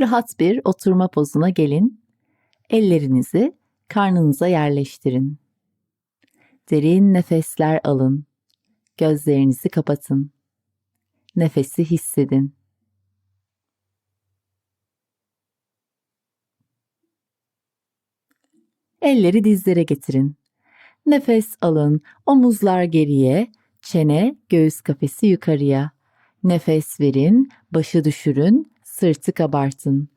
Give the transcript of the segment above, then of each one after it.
Rahat bir oturma pozuna gelin. Ellerinizi karnınıza yerleştirin. Derin nefesler alın. Gözlerinizi kapatın. Nefesi hissedin. Elleri dizlere getirin. Nefes alın, omuzlar geriye, çene, göğüs kafesi yukarıya. Nefes verin, başı düşürün, sırtı kabartın.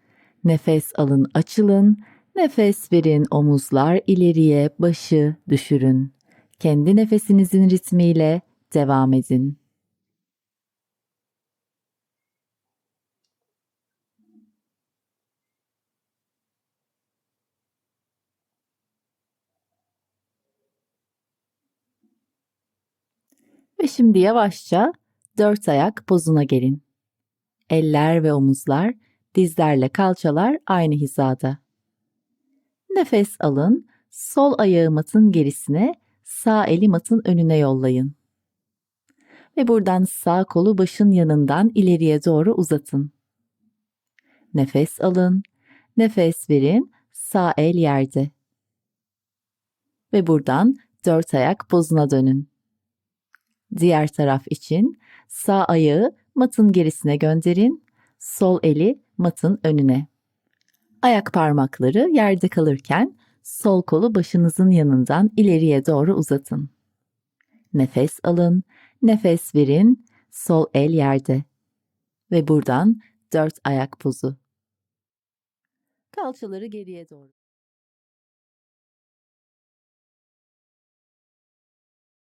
Nefes alın, açılın. Nefes verin, omuzlar ileriye, başı düşürün. Kendi nefesinizin ritmiyle devam edin. Ve şimdi yavaşça dört ayak pozuna gelin. Eller ve omuzlar, dizlerle kalçalar aynı hizada. Nefes alın, sol ayağı matın gerisine, sağ eli matın önüne yollayın. Ve buradan sağ kolu başın yanından ileriye doğru uzatın. Nefes alın, nefes verin, sağ el yerde. Ve buradan dört ayak pozuna dönün. Diğer taraf için sağ ayağı matın gerisine gönderin, sol eli matın önüne. Ayak parmakları yerde kalırken sol kolu başınızın yanından ileriye doğru uzatın. Nefes alın, nefes verin, sol el yerde. Ve buradan dört ayak pozu. Kalçaları geriye doğru.